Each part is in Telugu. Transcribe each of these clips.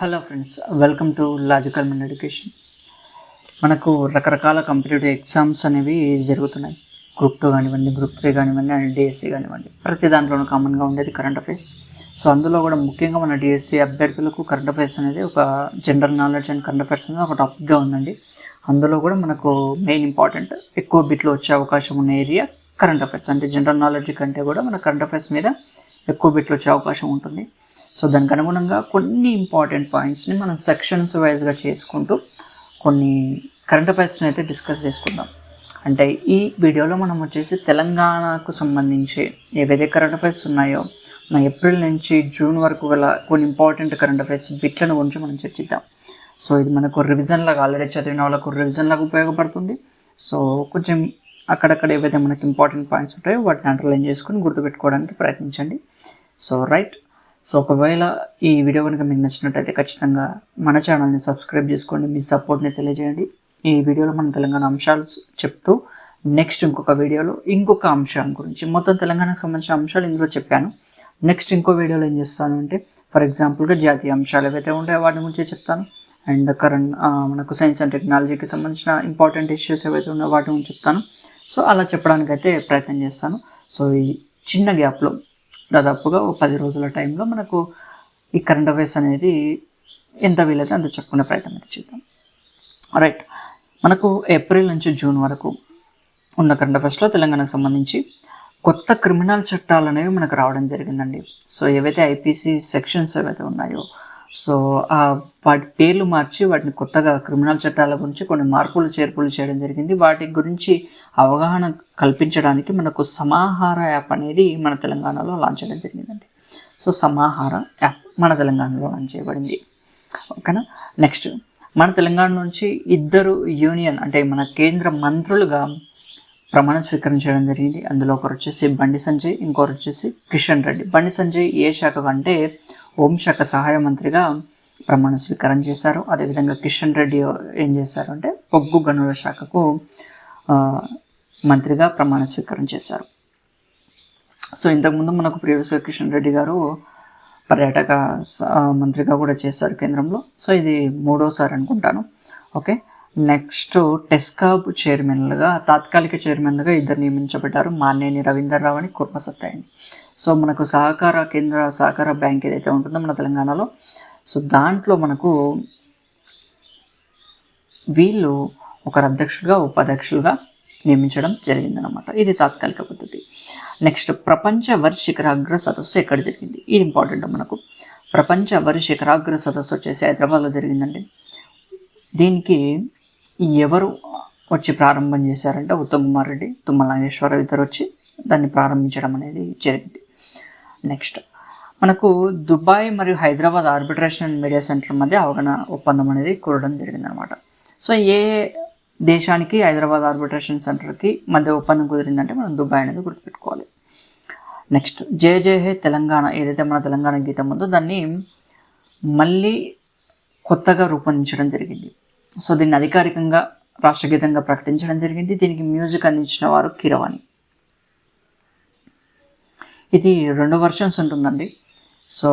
Hello friends welcome to logical mind education మనకు రకరకాల కాంపిటేటివ్ ఎగ్జామ్స్ అనేవి జరుగుతున్నాయి. గ్రూప్ టూ కానివ్వండి గ్రూప్ త్రీ కానివ్వండి అండ్ డిఎస్సి కానివ్వండి. ప్రతి దాంట్లోనూ కామన్గా ఉండేది కరెంట్ అఫైర్స్ సో అందులో కూడా ముఖ్యంగా మన డిఎస్సి అభ్యర్థులకు కరెంట్ అఫైర్స్ అనేది ఒక general knowledge and current affairs అనేది ఒక టాపిక్గా ఉందండి. అందులో కూడా మనకు మెయిన్ ఇంపార్టెంట్ ఎక్కువ బిట్లు వచ్చే అవకాశం ఉన్న ఏరియా కరెంట్ అఫైర్స్ అంటే జనరల్ నాలెడ్జ్ కంటే కూడా మన కరెంట్ అఫైర్స్ మీద ఎక్కువ బిట్లు వచ్చే అవకాశం ఉంటుంది. సో దానికి అనుగుణంగా కొన్ని ఇంపార్టెంట్ పాయింట్స్ని మనం సెక్షన్స్ వైజ్గా చేసుకుంటూ కొన్ని కరెంట్ అఫైర్స్ని అయితే డిస్కస్ చేసుకుందాం. అంటే ఈ వీడియోలో మనం వచ్చేసి తెలంగాణకు సంబంధించి ఏవైతే కరెంట్ అఫైర్స్ ఉన్నాయో మన ఏప్రిల్ నుంచి జూన్ వరకు గల కొన్ని ఇంపార్టెంట్ కరెంట్ అఫైర్స్ బిట్లను గురించి మనం చర్చిద్దాం. సో ఇది మనకు రివిజన్లకు ఆల్రెడీ చదివిన వాళ్ళకు రివిజన్ లాగా ఉపయోగపడుతుంది. సో కొంచెం అక్కడక్కడ ఏవైతే మనకి ఇంపార్టెంట్ పాయింట్స్ ఉంటాయో వాటిని అండర్లైన్ చేసుకుని గుర్తుపెట్టుకోవడానికి ప్రయత్నించండి. సో రైట్ సో ఒకవేళ ఈ వీడియో కనుక మీకు నచ్చినట్టయితే ఖచ్చితంగా మన ఛానల్ని సబ్స్క్రైబ్ చేసుకోండి మీ సపోర్ట్ని తెలియజేయండి. ఈ వీడియోలో మనం తెలంగాణ అంశాలు చెప్తూ నెక్స్ట్ ఇంకొక వీడియోలో ఇంకొక అంశం గురించి మొత్తం తెలంగాణకు సంబంధించిన అంశాలు ఇందులో చెప్పాను. నెక్స్ట్ ఇంకో వీడియోలో ఏం చేస్తాను అంటే ఫర్ ఎగ్జాంపుల్గా జాతీయ అంశాలు ఏవైతే ఉంటాయో వాటి గురించి చెప్తాను. అండ్ కరెంట్ మనకు సైన్స్ అండ్ టెక్నాలజీకి సంబంధించిన ఇంపార్టెంట్ ఇష్యూస్ ఏవైతే ఉన్నాయో వాటి గురించి చెప్తాను. సో అలా చెప్పడానికైతే ప్రయత్నం చేస్తాను. సో ఈ చిన్న గ్యాప్లో దాదాపుగా ఒక పది రోజుల టైంలో మనకు ఈ కరెంట్ అఫైర్స్ అనేది ఎంత వీలైతే అంత చెప్పుకునే ప్రయత్నం అయితే చేద్దాం. రైట్ మనకు ఏప్రిల్ నుంచి జూన్ వరకు ఉన్న కరెంట్ అఫైర్స్లో తెలంగాణకు సంబంధించి కొత్త క్రిమినల్ చట్టాలు అనేవి మనకు రావడం జరిగిందండి. సో ఏవైతే ఐపీసీ సెక్షన్స్ ఏవైతే ఉన్నాయో సో ఆ వాటి పేర్లు మార్చి వాటిని కొత్తగా క్రిమినల్ చట్టాల గురించి కొన్ని మార్పులు చేర్పులు చేయడం జరిగింది. వాటి గురించి అవగాహన కల్పించడానికి మనకు సమాహార యాప్ అనేది మన తెలంగాణలో లాంచ్ చేయడం జరిగిందండి. సో సమాహార యాప్ మన తెలంగాణలో లాంచ్ చేయబడింది. ఓకేనా? నెక్స్ట్ మన తెలంగాణ నుంచి ఇద్దరు యూనియన్ అంటే మన కేంద్ర మంత్రులుగా ప్రమాణ స్వీకారం చేయడం జరిగింది. అందులో ఒకరు వచ్చేసి బండి సంజయ్ ఇంకొకరు వచ్చేసి కిషన్ రెడ్డి. బండి సంజయ్ ఏ శాఖ అంటే హోంశాఖ సహాయ మంత్రిగా ప్రమాణ స్వీకారం చేశారు. అదేవిధంగా కిషన్ రెడ్డి ఏం చేశారు అంటే పొగ్గు గనుల శాఖకు మంత్రిగా ప్రమాణ స్వీకారం చేశారు. సో ఇంతకుముందు మనకు ప్రీవియస్గా కిషన్ రెడ్డి గారు పర్యాటక మంత్రిగా కూడా చేశారు కేంద్రంలో. సో ఇది మూడోసారి అనుకుంటాను. ఓకే? నెక్స్ట్ టెస్కాబ్ చైర్మన్లుగా తాత్కాలిక చైర్మన్లుగా ఇద్దరు నియమించబడ్డారు మాన్నేని రవీందర్ రావు అని కుర్మసత్తాయని సో మనకు సహకార కేంద్ర సహకార బ్యాంక్ ఏదైతే ఉంటుందో మన తెలంగాణలో సో దాంట్లో మనకు వీళ్ళు ఒకరు అధ్యక్షులుగా ఉపాధ్యక్షులుగా నియమించడం జరిగిందనమాట ఇది తాత్కాలిక పద్ధతి. నెక్స్ట్ ప్రపంచ వరిశిఖరాగ్ర సదస్సు ఎక్కడ జరిగింది? ఇది ఇంపార్టెంట్ మనకు. ప్రపంచ వరి సదస్సు వచ్చేసి హైదరాబాద్లో జరిగిందండి. దీనికి ఎవరు వచ్చి ప్రారంభం చేశారంటే ఉత్తమ్ కుమార్ రెడ్డి తుమ్మల నాగేశ్వరరావు ఇద్దరు వచ్చి దాన్ని ప్రారంభించడం అనేది జరిగింది. నెక్స్ట్ మనకు దుబాయ్ మరియు Hyderabad arbitration and media centre మధ్య అవగాహన ఒప్పందం అనేది కూడడం జరిగిందనమాట సో ఏ దేశానికి హైదరాబాద్ ఆర్బిట్రేషన్ సెంటర్కి మధ్య ఒప్పందం కుదిరిందంటే మనం దుబాయ్ అనేది గుర్తుపెట్టుకోవాలి. నెక్స్ట్ జే జే హే తెలంగాణ ఏదైతే మన తెలంగాణ గీతం ఉందో దాన్ని మళ్ళీ కొత్తగా రూపొందించడం జరిగింది. సో దీన్ని అధికారికంగా రాష్ట్రగీతంగా ప్రకటించడం జరిగింది. దీనికి మ్యూజిక్ అందించిన వారు కిరవాణి. ఇది రెండు వర్షన్స్ ఉంటుందండి. సో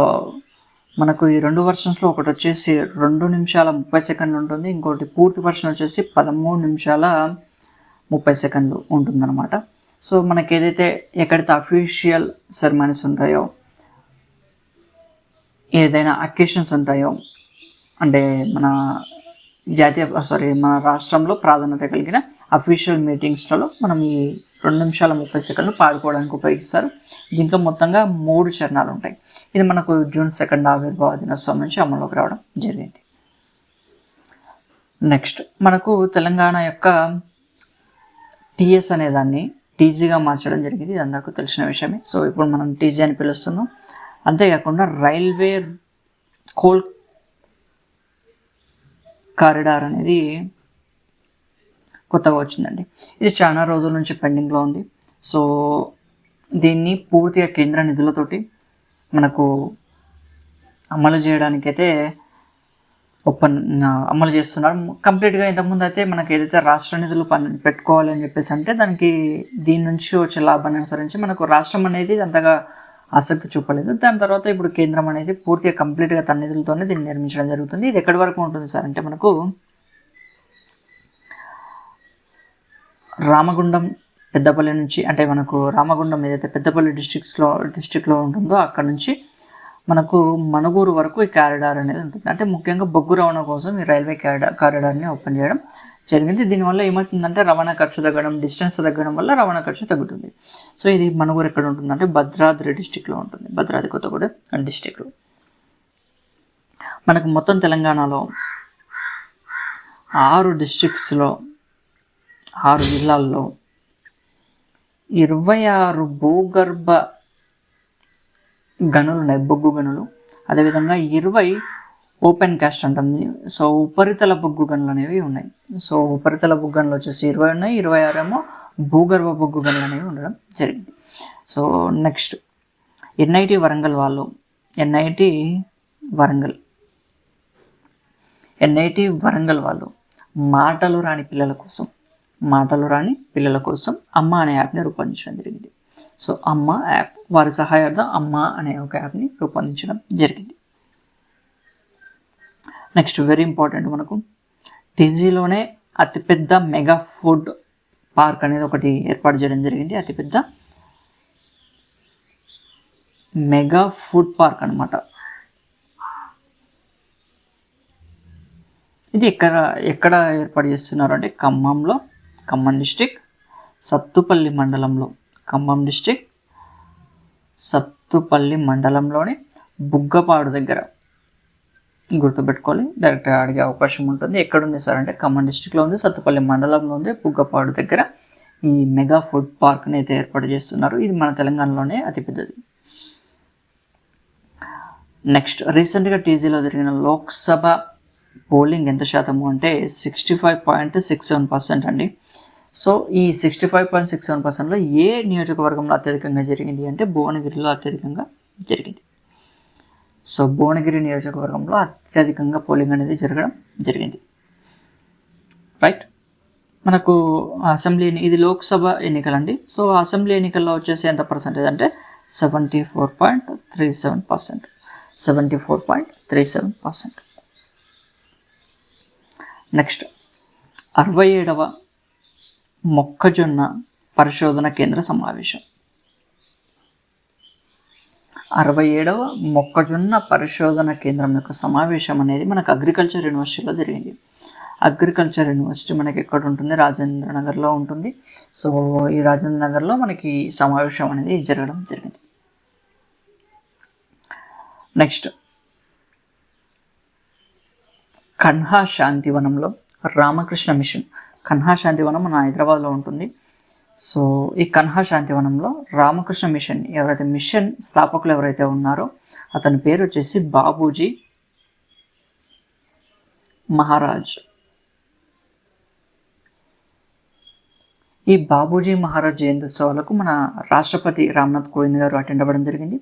మనకు ఈ రెండు వర్షన్స్లో ఒకటి వచ్చేసి రెండు నిమిషాల ముప్పై సెకండ్లు ఉంటుంది. ఇంకోటి పూర్తి వర్షన్ వచ్చేసి పదమూడు నిమిషాల ముప్పై సెకండ్లు ఉంటుందన్నమాట. సో మనకి ఏదైతే ఎక్కడైతే అఫీషియల్ సెరమనీస్ ఉంటాయో ఏదైనా అకేషన్స్ ఉంటాయో అంటే మన జాతీయ సారీ మన రాష్ట్రంలో ప్రాధాన్యత కలిగిన అఫీషియల్ మీటింగ్స్లలో మనం ఈ రెండు నిమిషాల ముప్పై సెకండ్లు పాడుకోవడానికి ఉపయోగిస్తారు. దీంట్లో మొత్తంగా మూడు చరణాలు ఉంటాయి. ఇది మనకు జూన్ సెకండ్ ఆవిర్భావ దినోత్సవం నుంచి అమల్లోకి రావడం జరిగింది. నెక్స్ట్ మనకు తెలంగాణ యొక్క టీఎస్ అనే దాన్ని టీజీగా మార్చడం జరిగింది. ఇది అందరికీ తెలిసిన విషయమే. సో ఇప్పుడు మనం టీజీ అని పిలుస్తున్నాం. అంతేకాకుండా రైల్వే కోల్ కారిడార్ అనేది కొత్తగా వచ్చిందండి. ఇది చాలా రోజుల నుంచి పెండింగ్లో ఉంది. సో దీన్ని పూర్తిగా కేంద్ర నిధులతోటి మనకు అమలు చేయడానికైతే ఒప్పంద అమలు చేస్తున్నారు. కంప్లీట్గా ఇంతకుముందు అయితే మనకి ఏదైతే రాష్ట్ర నిధులు పని పెట్టుకోవాలి అని చెప్పేసి అంటే దానికి దీని నుంచి వచ్చే లాభాన్ని అనుసరించి మనకు రాష్ట్రం అనేది అంతగా ఆసక్తి చూపలేదు. దాని తర్వాత ఇప్పుడు కేంద్రం అనేది పూర్తిగా కంప్లీట్గా తన నిధులతోనే దీన్ని నిర్మించడం జరుగుతుంది. ఇది ఎక్కడి వరకు ఉంటుంది సార్? అంటే మనకు రామగుండం పెద్దపల్లి నుంచి అంటే మనకు రామగుండం ఏదైతే పెద్దపల్లి డిస్ట్రిక్ట్స్లో డిస్ట్రిక్ట్లో ఉంటుందో అక్కడ నుంచి మనకు మణుగూరు వరకు ఈ కారిడార్ అనేది ఉంటుంది. అంటే ముఖ్యంగా బొగ్గు రవాణా కోసం ఈ రైల్వే కారిడార్ కారిడార్ని ఓపెన్ చేయడం జరిగింది. దీనివల్ల ఏమవుతుందంటే రవాణా ఖర్చు తగ్గడం డిస్టెన్స్ తగ్గడం వల్ల రవాణా ఖర్చు తగ్గుతుంది. సో ఇది మణుగూరు ఎక్కడ ఉంటుందంటే భద్రాద్రి డిస్టిక్లో ఉంటుంది. భద్రాద్రి కొత్తగూడెం డిస్టిక్లో మనకు మొత్తం తెలంగాణలో ఆరు డిస్ట్రిక్ట్స్లో ఆరు జిల్లాల్లో. ఇరవై ఆరు భూగర్భ గనులు ఉన్నాయి బొగ్గు గనులు. అదేవిధంగా ఇరవై ఓపెన్ క్యాస్ట్ అంటుంది. సో ఉపరితల బొగ్గు గనులు అనేవి ఉన్నాయి. సో ఉపరితల బొగ్గు గనులు వచ్చేసి ఇరవై ఉన్నాయి ఇరవై ఆరు ఏమో భూగర్భ బొగ్గు గనులు అనేవి ఉండడం జరిగింది. సో నెక్స్ట్ ఎన్ఐటి వరంగల్ వాళ్ళు ఎన్ఐటి వరంగల్ ఎన్ఐటి వరంగల్ వాళ్ళు మాటలు రాని పిల్లల కోసం మాటలు రాని పిల్లల కోసం అమ్మ అనే యాప్ని రూపొందించడం జరిగింది. సో అమ్మ యాప్ వారి సహాయార్థం అమ్మ అనే ఒక యాప్ని రూపొందించడం జరిగింది. నెక్స్ట్ వెరీ ఇంపార్టెంట్ మనకు. డిజీలోనే అతిపెద్ద మెగా ఫుడ్ పార్క్ అనేది ఒకటి ఏర్పాటు చేయడం జరిగింది. అతిపెద్ద మెగా ఫుడ్ పార్క్ అనమాట ఇది ఎక్కడ ఎక్కడ ఏర్పాటు చేస్తున్నారు అంటే ఖమ్మంలో ఖమ్మం డిస్టిక్ సత్తుపల్లి మండలంలో ఖమ్మం డిస్టిక్ సత్తుపల్లి మండలంలోని బుగ్గపాడు దగ్గర. గుర్తుపెట్టుకోవాలి డైరెక్ట్గా అడిగే అవకాశం ఉంటుంది. ఎక్కడుంది సార్ అంటే ఖమ్మం డిస్టిక్లో ఉంది సత్తుపల్లి మండలంలో ఉంది బుగ్గపాడు దగ్గర. ఈ మెగా ఫుడ్ పార్క్ని అయితే ఏర్పాటు చేస్తున్నారు. ఇది మన తెలంగాణలోనే అతిపెద్దది. నెక్స్ట్ రీసెంట్గా టీజీలో జరిగిన లోక్సభ పోలింగ్ ఎంత శాతము అంటే sixty five point six seven percent అండి. సో ఈ sixty five point six seven పర్సెంట్లో ఏ నియోజకవర్గంలో అత్యధికంగా జరిగింది అంటే భువనగిరిలో అత్యధికంగా జరిగింది. సో భువనగిరి నియోజకవర్గంలో అత్యధికంగా పోలింగ్ అనేది జరగడం జరిగింది. రైట్ మనకు అసెంబ్లీ ఇది లోక్సభ ఎన్నికలండి. సో అసెంబ్లీ ఎన్నికల్లో వచ్చేసి ఎంత పర్సెంటేజ్ అంటే seventy four point three seven percent seventy four point three seven percent next. అరవై ఏడవ మొక్కజొన్న పరిశోధన కేంద్ర సమావేశం. అరవై ఏడవ మొక్కజొన్న పరిశోధన కేంద్రం యొక్క సమావేశం అనేది మనకు అగ్రికల్చర్ యూనివర్సిటీలో జరిగింది. అగ్రికల్చర్ యూనివర్సిటీ మనకి ఎక్కడ ఉంటుంది? రాజేంద్ర నగర్లో ఉంటుంది. సో ఈ రాజేంద్ర నగర్లో మనకి సమావేశం అనేది జరగడం జరిగింది. నెక్స్ట్. కన్హా శాంతివనంలో రామకృష్ణ మిషన్. కన్హా శాంతివనం మన హైదరాబాద్లో ఉంటుంది. సో ఈ కన్హా శాంతివనంలో రామకృష్ణ మిషన్ ఎవరైతే మిషన్ స్థాపకులు ఎవరైతే ఉన్నారో అతని పేరు వచ్చేసి బాబూజీ మహారాజ్. ఈ బాబూజీ మహారాజ్ జయంత్యుత్సవాలకు మన రాష్ట్రపతి రామ్నాథ్ కోవింద్ గారు అటెండ్ అవ్వడం జరిగింది.